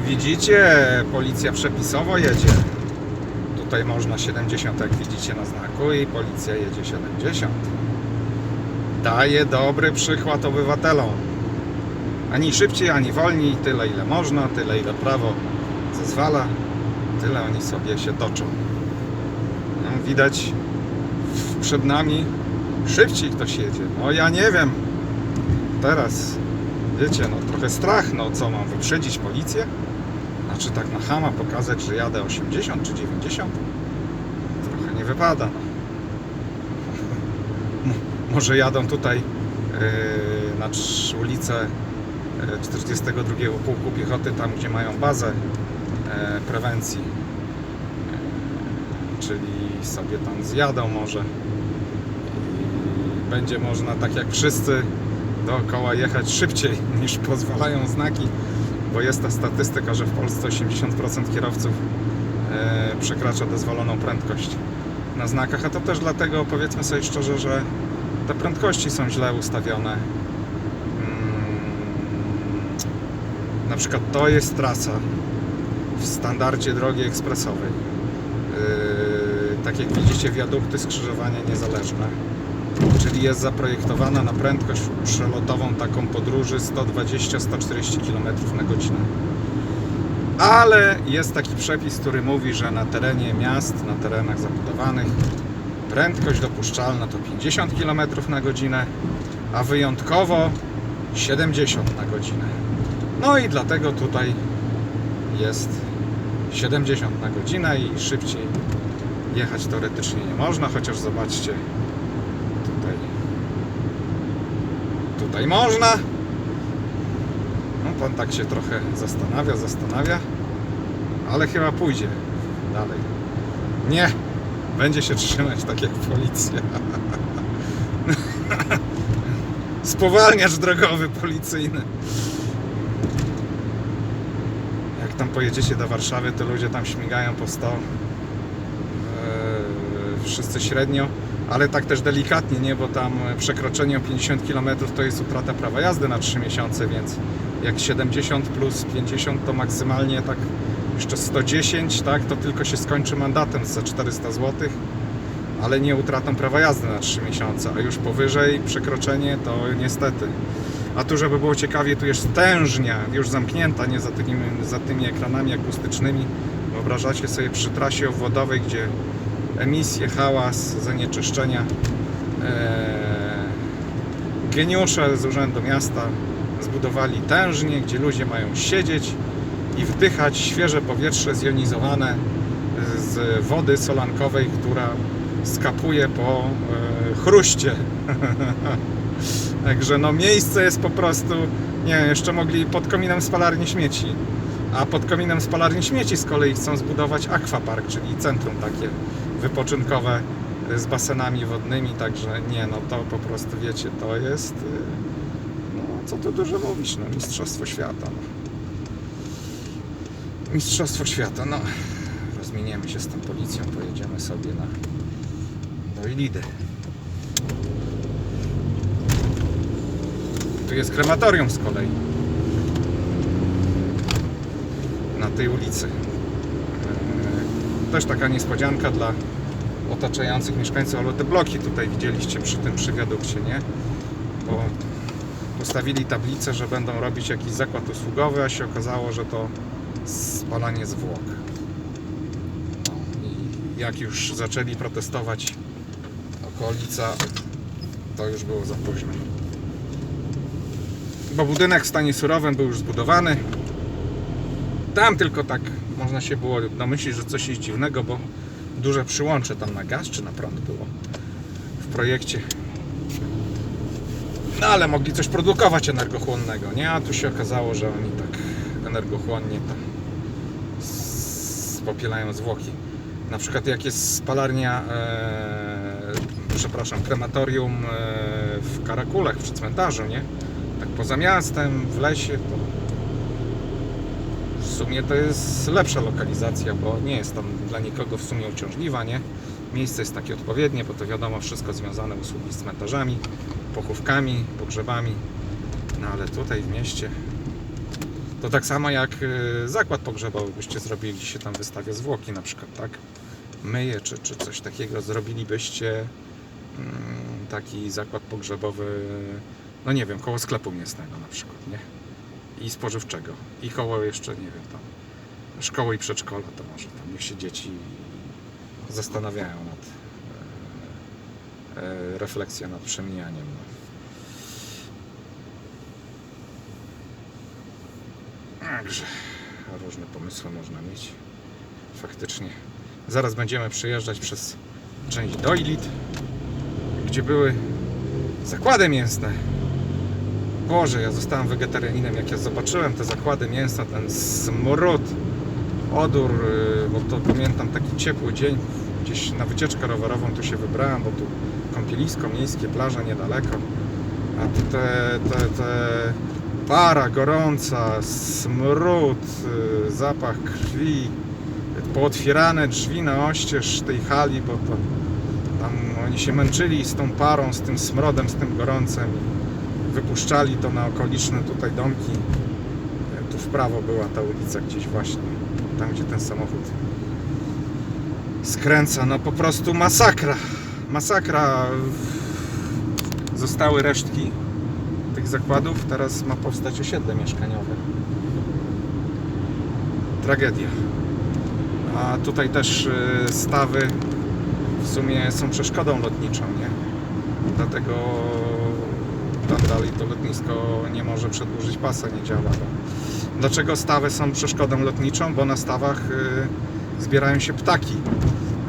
Widzicie, policja przepisowo jedzie. Tutaj można 70, jak widzicie na znaku, i policja jedzie 70. Daje dobry przykład obywatelom. Ani szybciej, ani wolniej, tyle ile można, tyle ile prawo zezwala, tyle oni sobie się toczą. No, widać przed nami szybciej ktoś jedzie. No ja nie wiem. Teraz, wiecie, no trochę strach, no co mam, wyprzedzić policję? Znaczy tak na chama pokazać, że jadę 80 czy 90? Trochę nie wypada. No. Może jadą tutaj yy, na ulicę yy, 42 Pułku Piechoty, tam gdzie mają bazę yy, prewencji. Yy, czyli sobie tam zjadą może. I będzie można tak jak wszyscy dookoła jechać szybciej niż pozwalają znaki, bo jest ta statystyka, że w Polsce 80% kierowców e, przekracza dozwoloną prędkość na znakach, a to też dlatego, powiedzmy sobie szczerze, że te prędkości są źle ustawione. Mm, Na przykład to jest trasa w standardzie drogi ekspresowej. Yy, Tak jak widzicie, wiadukty skrzyżowania niezależne czyli jest zaprojektowana na prędkość przelotową taką podróży 120-140 km na godzinę. Ale jest taki przepis, który mówi, że na terenie miast, na terenach zabudowanych prędkość dopuszczalna to 50 km na godzinę, a wyjątkowo 70 na godzinę. No i dlatego tutaj jest 70 na godzinę i szybciej jechać teoretycznie nie można, chociaż zobaczcie, Tutaj. Tutaj można. No pan tak się trochę zastanawia, zastanawia. Ale chyba pójdzie dalej. Nie. Będzie się trzymać tak jak policja. Spowalniacz drogowy policyjny. Jak tam pojedziecie do Warszawy, to ludzie tam śmigają po 100. Eee, wszyscy średnio ale tak też delikatnie, nie, bo tam przekroczenie o 50 km to jest utrata prawa jazdy na 3 miesiące, więc jak 70 plus 50 to maksymalnie tak jeszcze 110, tak, to tylko się skończy mandatem za 400 zł, ale nie utratą prawa jazdy na 3 miesiące, a już powyżej przekroczenie to niestety. A tu, żeby było ciekawie, tu jest tężnia, już zamknięta, nie za tymi, za tymi ekranami akustycznymi. Wyobrażacie sobie przy trasie obwodowej, gdzie emisje, hałas, zanieczyszczenia. Eee, geniusze z Urzędu Miasta zbudowali tężnie, gdzie ludzie mają siedzieć i wdychać świeże powietrze zjonizowane z wody solankowej, która skapuje po e, chruście. Także no miejsce jest po prostu, nie wiem, jeszcze mogli pod kominem spalarni śmieci. A pod kominem spalarni śmieci z kolei chcą zbudować aquapark, czyli centrum takie wypoczynkowe z basenami wodnymi, także nie, no to po prostu wiecie, to jest y, no co tu dużo mówić, no mistrzostwo świata. No. Mistrzostwo świata, no rozminiemy się z tą policją, pojedziemy sobie na do Ilidy. Tu jest krematorium z kolei. Na tej ulicy. Eee, Też taka niespodzianka dla otaczających mieszkańców, ale te bloki tutaj widzieliście przy tym przy wiadukcie, nie? Bo postawili tablicę, że będą robić jakiś zakład usługowy, a się okazało, że to spalanie zwłok. No i jak już zaczęli protestować okolica, to już było za późno. Bo budynek w stanie surowym był już zbudowany. Tam tylko tak można się było domyślić, że coś jest dziwnego, bo duże przyłącze tam na gaz czy na prąd było w projekcie. No ale mogli coś produkować energochłonnego, nie? A tu się okazało, że oni tak energochłonnie tam popielają zwłoki. Na przykład jak jest spalarnia, e, przepraszam, krematorium e, w Karakulach przy cmentarzu, nie? Tak poza miastem, w lesie, to sumie to jest lepsza lokalizacja, bo nie jest tam dla nikogo w sumie uciążliwa, nie? Miejsce jest takie odpowiednie, bo to wiadomo, wszystko związane usługi z cmentarzami, pochówkami, pogrzebami. No ale tutaj w mieście To tak samo jak y, zakład pogrzebowy byście zrobili, się tam wystawia zwłoki na przykład, tak? Myje czy, czy coś takiego, zrobilibyście mm, taki zakład pogrzebowy, no nie wiem, koło sklepu mięsnego na przykład, nie? I spożywczego. I koło jeszcze, nie wiem, tam szkoły i przedszkola, to może tam niech się dzieci zastanawiają nad e, e, refleksją nad przemijaniem. No. Także różne pomysły można mieć. Faktycznie. Zaraz będziemy przejeżdżać przez część Doilit, gdzie były zakłady mięsne. Boże, ja zostałem wegetarianinem, jak ja zobaczyłem te zakłady mięsne, ten smród, odór, yy, bo to pamiętam taki ciepły dzień, gdzieś na wycieczkę rowerową tu się wybrałem, bo tu kąpielisko miejskie, plaża niedaleko, a tu te, te, te para gorąca, smród, yy, zapach krwi, pootwierane drzwi na oścież tej hali, bo to tam oni się męczyli z tą parą, z tym smrodem, z tym gorącem wypuszczali to na okoliczne tutaj domki. E, Tu w prawo była ta ulica gdzieś właśnie, tam gdzie ten samochód skręca. No po prostu masakra. Masakra. Zostały resztki tych zakładów. Teraz ma powstać osiedle mieszkaniowe. Tragedia. A tutaj też y, stawy w sumie są przeszkodą lotniczą, nie? Dlatego tam dalej to lotnisko nie może przedłużyć pasa, nie działa. Dlaczego stawy są przeszkodą lotniczą? Bo na stawach y, zbierają się ptaki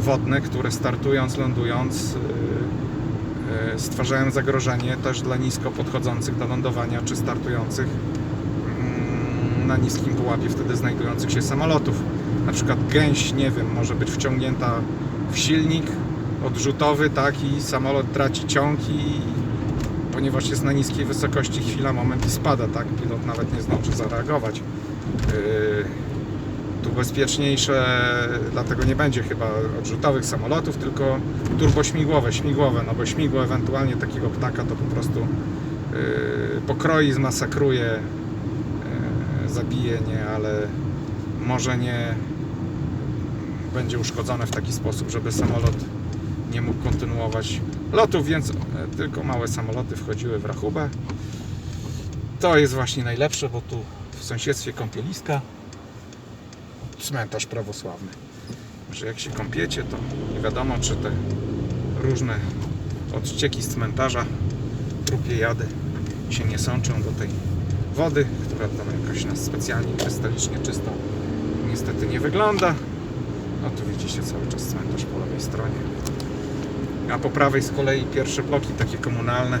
wodne, które startując, lądując y, y, stwarzają zagrożenie też dla nisko podchodzących do lądowania czy startujących mm, na niskim pułapie wtedy znajdujących się samolotów. Na przykład gęś, nie wiem, może być wciągnięta w silnik odrzutowy, tak, i samolot traci ciąg i ponieważ jest na niskiej wysokości chwila, moment i spada, tak, pilot nawet nie zdąży zareagować. Yy, tu bezpieczniejsze, dlatego nie będzie chyba odrzutowych samolotów, tylko turbośmigłowe, śmigłowe, no bo śmigło ewentualnie takiego ptaka to po prostu yy, pokroi, zmasakruje, yy, zabije, nie, ale może nie będzie uszkodzone w taki sposób, żeby samolot nie mógł kontynuować lotów, więc e, tylko małe samoloty wchodziły w rachubę. To jest właśnie najlepsze, bo tu w sąsiedztwie kąpieliska cmentarz prawosławny. Że jak się kąpiecie, to nie wiadomo, czy te różne odcieki z cmentarza, trupie jady się nie sączą do tej wody, która tam jakoś nas specjalnie krystalicznie czysta niestety nie wygląda. No tu widzicie cały czas cmentarz po lewej stronie. A po prawej z kolei pierwsze bloki takie komunalne.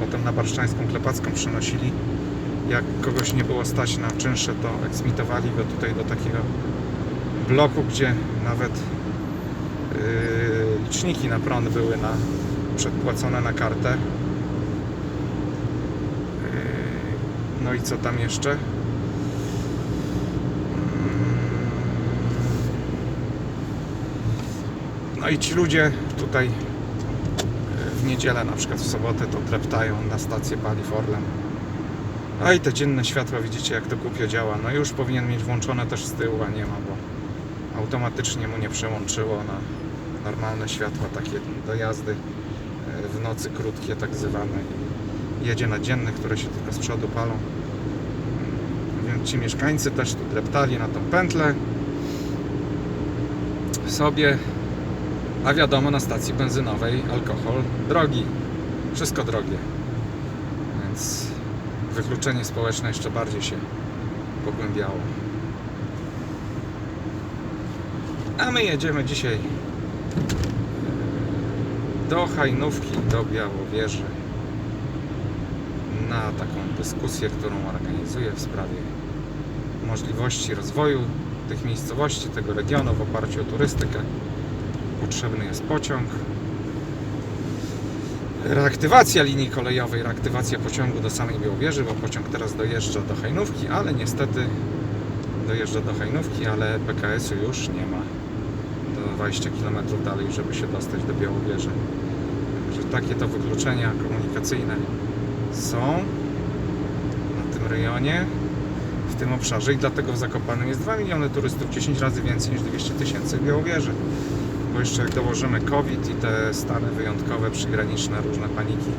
Potem na Barszczańską Klepacką przenosili. Jak kogoś nie było stać na czynsze, to eksmitowali go tutaj do takiego bloku, gdzie nawet yy, liczniki na prąd były na, przedpłacone na kartę. Yy, no i co tam jeszcze? No i ci ludzie tutaj w niedzielę, na przykład w sobotę, to dreptają na stację paliw Orlen. A i te dzienne światła, widzicie jak to głupio działa. No już powinien mieć włączone też z tyłu, a nie ma, bo automatycznie mu nie przełączyło na normalne światła takie do jazdy e, w nocy krótkie tak zwane. Jedzie na dzienne, które się tylko z przodu palą. Więc ci mieszkańcy też tu dreptali na tą pętlę sobie a wiadomo, na stacji benzynowej alkohol drogi. Wszystko drogie. Więc wykluczenie społeczne jeszcze bardziej się pogłębiało. A my jedziemy dzisiaj do Hajnówki, do Białowieży na taką dyskusję, którą organizuję w sprawie możliwości rozwoju tych miejscowości, tego regionu w oparciu o turystykę potrzebny jest pociąg. Reaktywacja linii kolejowej, reaktywacja pociągu do samej Białowieży, bo pociąg teraz dojeżdża do Hajnówki, ale niestety dojeżdża do Hajnówki, ale PKS-u już nie ma do 20 km dalej, żeby się dostać do Białowieży. Także takie to wykluczenia komunikacyjne są na tym rejonie. W tym obszarze i dlatego w Zakopanem jest 2 miliony turystów, 10 razy więcej niż 200 tysięcy w Białowieży. Bo jeszcze jak dołożymy COVID i te stany wyjątkowe, przygraniczne, różne paniki,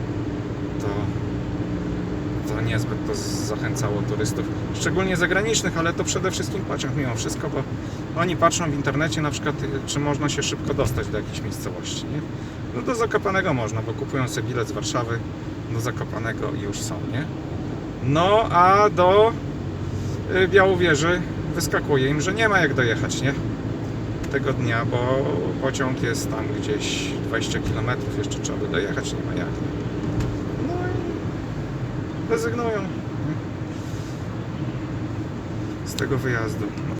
to, to niezbyt to zachęcało turystów, szczególnie zagranicznych, ale to przede wszystkim pociąg mimo wszystko, bo oni patrzą w internecie na przykład, y, czy można się szybko dostać do jakiejś miejscowości, nie? No do Zakopanego można, bo kupują sobie bilet z Warszawy do Zakopanego i już są, nie? No, a do y, Białowieży wyskakuje im, że nie ma jak dojechać, nie? Tego dnia, bo pociąg jest tam gdzieś 20 km, jeszcze trzeba by dojechać, nie ma jak. No i rezygnują z tego wyjazdu.